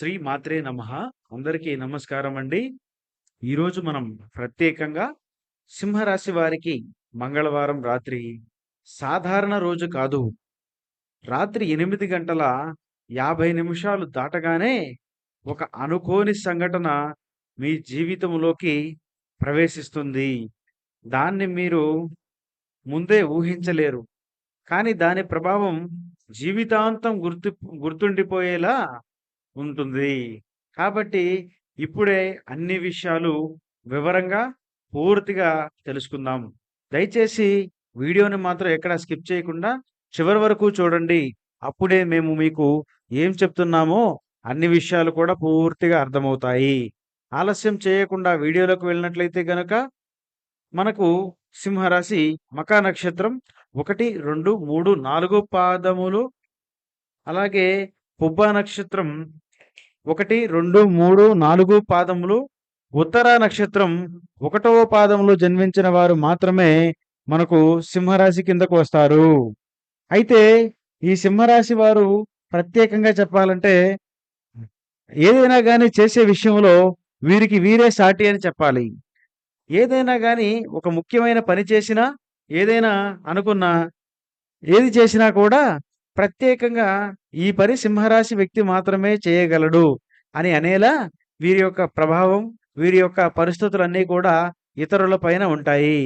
శ్రీ మాత్రే నమ. అందరికీ నమస్కారం అండి. ఈరోజు మనం ప్రత్యేకంగా సింహరాశి వారికి మంగళవారం రాత్రి సాధారణ రోజు కాదు. రాత్రి ఎనిమిది గంటల యాభై నిమిషాలు దాటగానే ఒక అనుకోని సంఘటన మీ జీవితంలోకి ప్రవేశిస్తుంది. దాన్ని మీరు ముందే ఊహించలేరు. కానీ దాని ప్రభావం జీవితాంతం గుర్తు గుర్తుండిపోయేలా ఉంటుంది. కాబట్టి ఇప్పుడే అన్ని విషయాలు వివరంగా పూర్తిగా తెలుసుకుందాం. దయచేసి వీడియోని మాత్రం ఎక్కడ స్కిప్ చేయకుండా చివరి వరకు చూడండి. అప్పుడే మేము మీకు ఏం చెప్తున్నామో అన్ని విషయాలు కూడా పూర్తిగా అర్థమవుతాయి. ఆలస్యం చేయకుండా వీడియోలోకి వెళ్ళినట్లయితే గనక మనకు సింహరాశి మకా నక్షత్రం ఒకటి రెండు మూడు నాలుగు పాదములు అలాగే పుబ్బా నక్షత్రం ఒకటి రెండు మూడు నాలుగు పాదములు. ఉత్తర నక్షత్రం ఒకటవ పాదంలో జన్మించిన వారు మాత్రమే మనకు సింహరాశి కిందకు వస్తారు. అయితే ఈ సింహరాశి వారు ప్రత్యేకంగా చెప్పాలంటే ఏదైనా కానీ చేసే విషయంలో వీరికి వీరే సాటి అని చెప్పాలి. ఏదైనా కానీ ఒక ముఖ్యమైన పని చేసినా ఏదైనా అనుకున్నా ఏది చేసినా కూడా ప్రత్యేకంగా ఈ పని సింహరాశి వ్యక్తి మాత్రమే చేయగలడు అని అనేలా వీరి యొక్క ప్రభావం వీరి యొక్క పరిస్థితులన్నీ కూడా ఇతరుల పైన ఉంటాయి.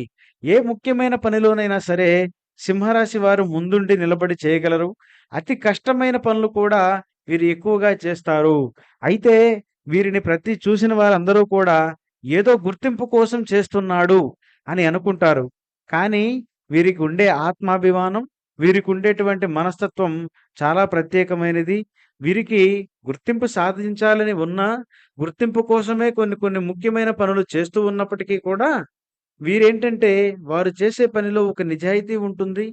ఏ ముఖ్యమైన పనిలోనైనా సరే సింహరాశి వారు ముందుండి నిలబడి చేయగలరు. అతి కష్టమైన పనులు కూడా వీరు ఎక్కువగా చేస్తారు. అయితే వీరిని ప్రతి చూసిన వారందరూ కూడా ఏదో గుర్తింపు కోసం చేస్తున్నాడు అని అనుకుంటారు. కానీ వీరికి ఉండే ఆత్మాభిమానం వీరికి ఉండేటువంటి మనస్తత్వం చాలా ప్రత్యేకమైనది. వీరికి గుర్తింపు సాధించాలని ఉన్నా గుర్తింపు కోసమే కొన్ని కొన్ని ముఖ్యమైన పనులు చేస్తూ ఉన్నప్పటికీ కూడా వీరేంటంటే వారు చేసే పనిలో ఒక నిజాయితీ ఉంటుంది.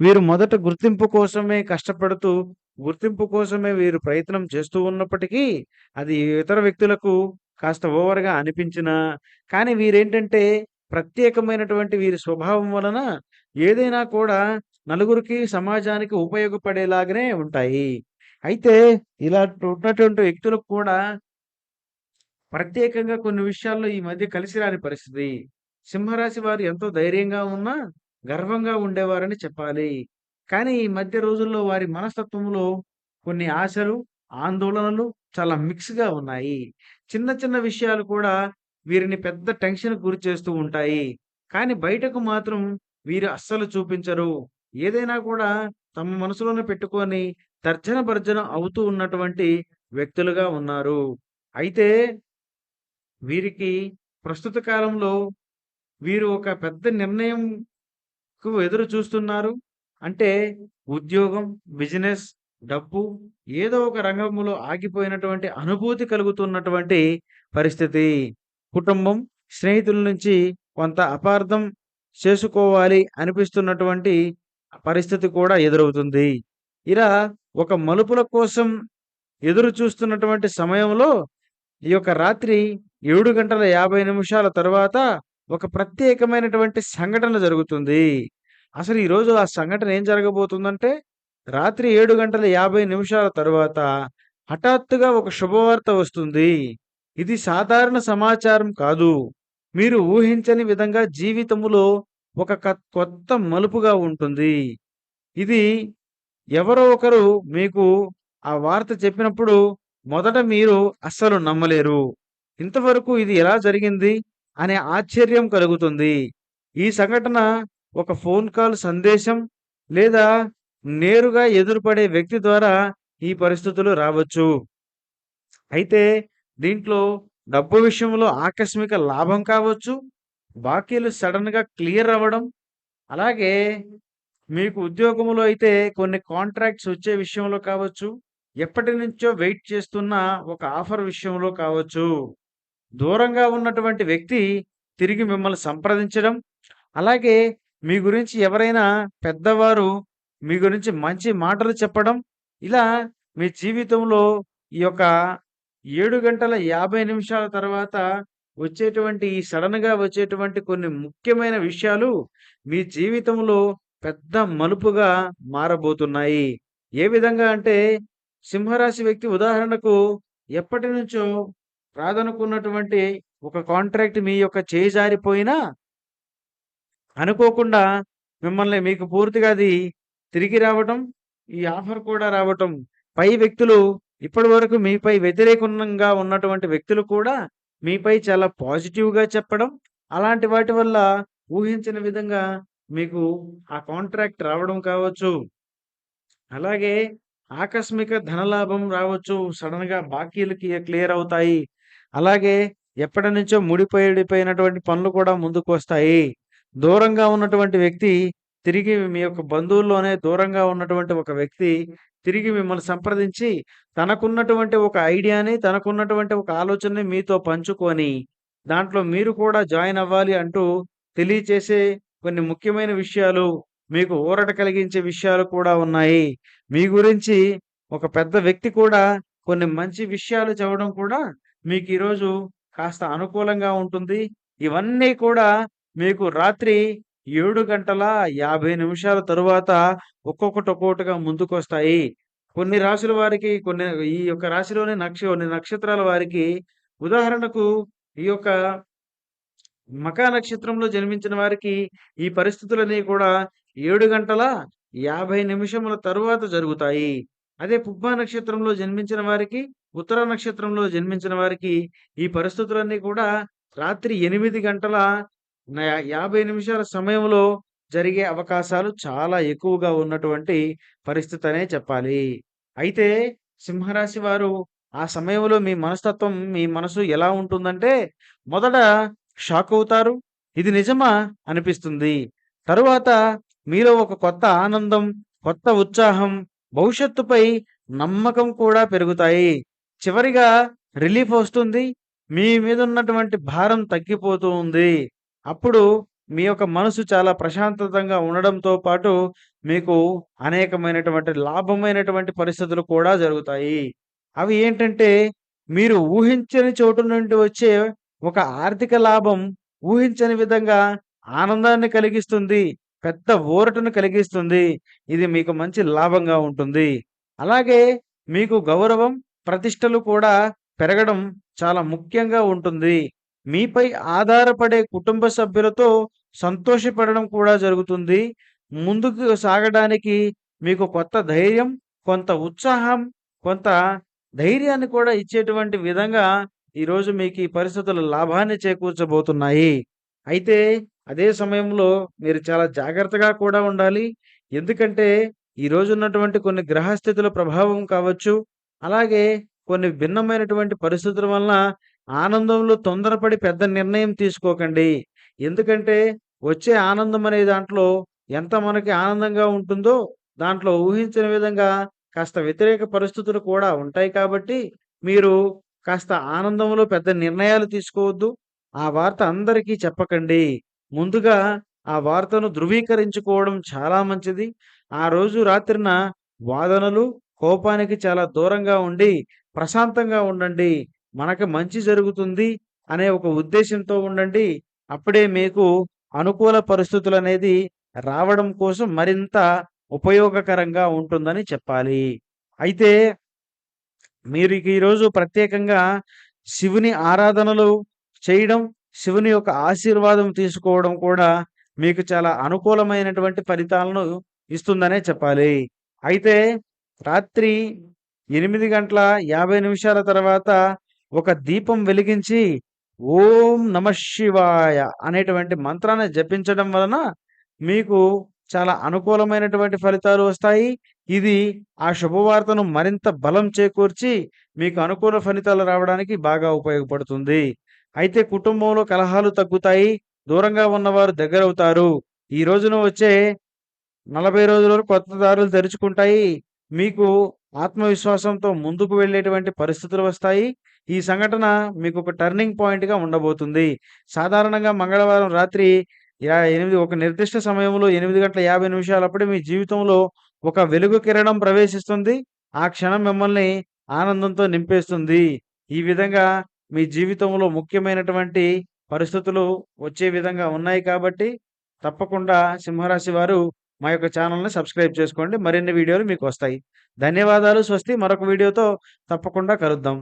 వీరు మొదట గుర్తింపు కోసమే కష్టపడుతూ గుర్తింపు కోసమే వీరు ప్రయత్నం చేస్తూ ఉన్నప్పటికీ అది ఇతర వ్యక్తులకు కాస్త ఓవర్గా అనిపించినా కానీ వీరేంటంటే ప్రత్యేకమైనటువంటి వీరి స్వభావం వలన ఏదైనా కూడా నలుగురికి సమాజానికి ఉపయోగపడేలాగానే ఉంటాయి. అయితే ఇలా ఉన్నటువంటి వ్యక్తులకు కూడా ప్రత్యేకంగా కొన్ని విషయాల్లో ఈ మధ్య కలిసి రాని పరిస్థితి. సింహరాశి వారు ఎంతో ధైర్యంగా ఉన్నా గర్వంగా ఉండేవారని చెప్పాలి. కానీ ఈ మధ్య రోజుల్లో వారి మనస్తత్వంలో కొన్ని ఆశలు ఆందోళనలు చాలా మిక్స్గా ఉన్నాయి. చిన్న చిన్న విషయాలు కూడా వీరిని పెద్ద టెన్షన్ గురి చేస్తూ ఉంటాయి. కానీ బయటకు మాత్రం వీరు అస్సలు చూపించరు. ఏదైనా కూడా తమ మనసులోనే పెట్టుకొని తర్జన భర్జన అవుతూ ఉన్నటువంటి వ్యక్తులుగా ఉన్నారు. అయితే వీరికి ప్రస్తుత కాలంలో వీరు ఒక పెద్ద నిర్ణయంకు ఎదురు చూస్తున్నారు. అంటే ఉద్యోగం బిజినెస్ డబ్బు ఏదో ఒక రంగంలో ఆగిపోయినటువంటి అనుభూతి కలుగుతున్నటువంటి పరిస్థితి. కుటుంబం స్నేహితుల నుంచి కొంత అపార్థం చేసుకోవాలి అనిపిస్తున్నటువంటి పరిస్థితి కూడా ఎదురవుతుంది. ఇలా ఒక మలుపుల కోసం ఎదురు చూస్తున్నటువంటి సమయంలో ఈ యొక్క రాత్రి ఏడు గంటల యాభై నిమిషాల తర్వాత ఒక ప్రత్యేకమైనటువంటి సంఘటన జరుగుతుంది. అసలు ఈరోజు ఆ సంఘటన ఏం జరగబోతుందంటే రాత్రి ఏడు గంటల యాభై నిమిషాల తర్వాత హఠాత్తుగా ఒక శుభవార్త వస్తుంది. ఇది సాధారణ సమాచారం కాదు. మీరు ఊహించని విధంగా జీవితములో ఒక కొత్త మలుపుగా ఉంటుంది. ఇది ఎవరో ఒకరు మీకు ఆ వార్త చెప్పినప్పుడు మొదట మీరు అస్సలు నమ్మలేరు. ఇంతవరకు ఇది ఎలా జరిగింది అనే ఆశ్చర్యం కలుగుతుంది. ఈ సంఘటన ఒక ఫోన్ కాల్ సందేశం లేదా నేరుగా ఎదురుపడే వ్యక్తి ద్వారా ఈ పరిస్థితులు రావచ్చు. అయితే దీంట్లో డబ్బు విషయంలో ఆకస్మిక లాభం కావచ్చు బాకీలు సడన్గా క్లియర్ అవ్వడం అలాగే మీకు ఉద్యోగంలో అయితే కొన్ని కాంట్రాక్ట్స్ వచ్చే విషయంలో కావచ్చు ఎప్పటి నుంచో వెయిట్ చేస్తున్న ఒక ఆఫర్ విషయంలో కావచ్చు. దూరంగా ఉన్నటువంటి వ్యక్తి తిరిగి మిమ్మల్ని సంప్రదించడం అలాగే మీ గురించి ఎవరైనా పెద్దవారు మీ గురించి మంచి మాటలు చెప్పడం ఇలా మీ జీవితంలో ఈ యొక్క ఏడు గంటల యాభై నిమిషాల తర్వాత వచ్చేటువంటి ఈ సడన్గా వచ్చేటువంటి కొన్ని ముఖ్యమైన విషయాలు మీ జీవితంలో పెద్ద మలుపుగా మారబోతున్నాయి. ఏ విధంగా అంటే సింహరాశి వ్యక్తి ఉదాహరణకు ఎప్పటి నుంచో రాదనుకున్నటువంటి ఒక కాంట్రాక్ట్ మీ యొక్క చేయి అనుకోకుండా మిమ్మల్ని మీకు పూర్తిగా అది తిరిగి రావటం, ఈ ఆఫర్ కూడా రావటం, పై వ్యక్తులు ఇప్పటి వరకు మీపై వ్యతిరేకంగా ఉన్నటువంటి వ్యక్తులు కూడా మీపై చాలా పాజిటివ్‌గా చెప్పడం, అలాంటి వాటి వల్ల ఊహించిన విధంగా మీకు ఆ కాంట్రాక్ట్ రావడం కావచ్చు. అలాగే ఆకస్మిక ధనలాభం రావచ్చు. సడన్గా బాకీలకి క్లియర్ అవుతాయి. అలాగే ఎప్పటి నుంచో ముడిపోయిపోయినటువంటి పనులు కూడా ముందుకు వస్తాయి దూరంగా ఉన్నటువంటి వ్యక్తి తిరిగి మీ యొక్క బంధువుల్లోనే దూరంగా ఉన్నటువంటి ఒక వ్యక్తి తిరిగి మిమ్మల్ని సంప్రదించి తనకున్నటువంటి ఒక ఐడియాని, తనకున్నటువంటి ఒక ఆలోచనని మీతో పంచుకొని, దాంట్లో మీరు కూడా జాయిన్ అవ్వాలి అంటూ తెలియచేసే కొన్ని ముఖ్యమైన విషయాలు, మీకు ఊరట కలిగించే విషయాలు కూడా ఉన్నాయి. మీ గురించి ఒక పెద్ద వ్యక్తి కూడా కొన్ని మంచి విషయాలు చెప్పడం కూడా మీకు ఈరోజు కాస్త అనుకూలంగా ఉంటుంది. ఇవన్నీ కూడా మీకు రాత్రి ఏడు గంటల 50 నిమిషాల తరువాత ఒక్కొక్కటి ఒక్కొక్కటిగా ముందుకొస్తాయి. కొన్ని రాశుల వారికి కొన్ని ఈ యొక్క రాశిలోని నక్ష కొన్ని నక్షత్రాల వారికి ఉదాహరణకు ఈ యొక్క మకా నక్షత్రంలో జన్మించిన వారికి ఈ పరిస్థితులన్నీ కూడా ఏడు గంటల 50 నిమిషముల తరువాత జరుగుతాయి. అదే పుబ్బ నక్షత్రంలో జన్మించిన వారికి, ఉత్తర నక్షత్రంలో జన్మించిన వారికి ఈ పరిస్థితులన్నీ కూడా రాత్రి ఎనిమిది గంటల యాభై నిమిషాల సమయంలో జరిగే అవకాశాలు చాలా ఎక్కువగా ఉన్నటువంటి పరిస్థితనే చెప్పాలి. అయితే సింహరాశి వారు ఆ సమయంలో మీ మనస్తత్వం, మీ మనసు ఎలా ఉంటుందంటే మొదట షాక్ అవుతారు. ఇది నిజమా అనిపిస్తుంది. తరువాత మీలో ఒక కొత్త ఆనందం, కొత్త ఉత్సాహం, భవిష్యత్తుపై నమ్మకం కూడా పెరుగుతాయి. చివరిగా రిలీఫ్ వస్తుంది. మీ మీద ఉన్నటువంటి భారం తగ్గిపోతూ ఉంది. అప్పుడు మీ యొక్క మనసు చాలా ప్రశాంతతంగా ఉండడంతో పాటు మీకు అనేకమైనటువంటి లాభమైనటువంటి పరిస్థితులు కూడా జరుగుతాయి. అవి ఏంటంటే మీరు ఊహించని చోటు నుండి వచ్చే ఒక ఆర్థిక లాభం ఊహించని విధంగా ఆనందాన్ని కలిగిస్తుంది. పెద్ద ఊరటను కలిగిస్తుంది. ఇది మీకు మంచి లాభంగా ఉంటుంది. అలాగే మీకు గౌరవం, ప్రతిష్టలు కూడా పెరగడం చాలా ముఖ్యంగా ఉంటుంది. మీపై ఆధారపడే కుటుంబ సభ్యులతో సంతోషపడడం కూడా జరుగుతుంది. ముందుకు సాగడానికి మీకు కొత్త ధైర్యం, కొంత ఉత్సాహం, కొంత ధైర్యాన్ని కూడా ఇచ్చేటువంటి విధంగా ఈరోజు మీకు ఈ పరిస్థితులు లాభాన్ని చేకూర్చబోతున్నాయి. అయితే అదే సమయంలో మీరు చాలా జాగ్రత్తగా కూడా ఉండాలి. ఎందుకంటే ఈరోజు ఉన్నటువంటి కొన్ని గ్రహస్థితుల ప్రభావం కావచ్చు. అలాగే కొన్ని భిన్నమైనటువంటి పరిస్థితుల వలన ఆనందంలో తొందరపడి పెద్ద నిర్ణయం తీసుకోకండి. ఎందుకంటే వచ్చే ఆనందం అనే దాంట్లో ఎంత మనకి ఆనందంగా ఉంటుందో దాంట్లో ఊహించిన విధంగా కాస్త వ్యతిరేక పరిస్థితులు కూడా ఉంటాయి కాబట్టి మీరు కాస్త ఆనందంలో పెద్ద నిర్ణయాలు తీసుకోవద్దు. ఆ వార్త అందరికీ చెప్పకండి. ముందుగా ఆ వార్తను ధృవీకరించుకోవడం చాలా మంచిది. ఆ రోజు రాత్రిన వాదనలు, కోపానికి చాలా దూరంగా ఉండి ప్రశాంతంగా ఉండండి. మనకు మంచి జరుగుతుంది అనే ఒక ఉద్దేశంతో ఉండండి. అప్పుడే మీకు అనుకూల పరిస్థితులు అనేది రావడం కోసం మరింత ఉపయోగకరంగా ఉంటుందని చెప్పాలి. అయితే మీరు ఈరోజు ప్రత్యేకంగా శివుని ఆరాధనలు చేయడం, శివుని యొక్క ఆశీర్వాదం తీసుకోవడం కూడా మీకు చాలా అనుకూలమైనటువంటి ఫలితాలను ఇస్తుందనే చెప్పాలి. అయితే రాత్రి ఎనిమిది గంటల 50 నిమిషాల తర్వాత ఒక దీపం వెలిగించి ఓం నమ శివాయ అనేటువంటి మంత్రాన్ని జపించడం వలన మీకు చాలా అనుకూలమైనటువంటి ఫలితాలు వస్తాయి. ఇది ఆ శుభవార్తను మరింత బలం చేకూర్చి మీకు అనుకూల ఫలితాలు రావడానికి బాగా ఉపయోగపడుతుంది. అయితే కుటుంబంలో కలహాలు తగ్గుతాయి. దూరంగా ఉన్నవారు దగ్గరవుతారు. ఈ రోజున వచ్చే 40 రోజుల వరకు కొత్త దారులు తెరుచుకుంటాయి. మీకు ఆత్మవిశ్వాసంతో ముందుకు వెళ్ళేటువంటి పరిస్థితులు వస్తాయి. ఈ సంఘటన మీకు ఒక టర్నింగ్ పాయింట్‌గా ఉండబోతుంది. సాధారణంగా మంగళవారం రాత్రి యా 8 ఒక నిర్దిష్ట సమయంలో ఎనిమిది గంటల 50 నిమిషాలప్పుడే మీ జీవితంలో ఒక వెలుగు కిరణం ప్రవేశిస్తుంది. ఆ క్షణం మిమ్మల్ని ఆనందంతో నింపేస్తుంది. ఈ విధంగా మీ జీవితంలో ముఖ్యమైనటువంటి పరిస్థితులు వచ్చే విధంగా ఉన్నాయి కాబట్టి తప్పకుండా సింహరాశి వారు మా యొక్క ఛానల్ని సబ్స్క్రైబ్ చేసుకోండి. మరిన్ని వీడియోలు మీకు వస్తాయి ధన్యవాదాలు. స్వస్తి. మరొక వీడియోతో తప్పకుండా కలుద్దాం.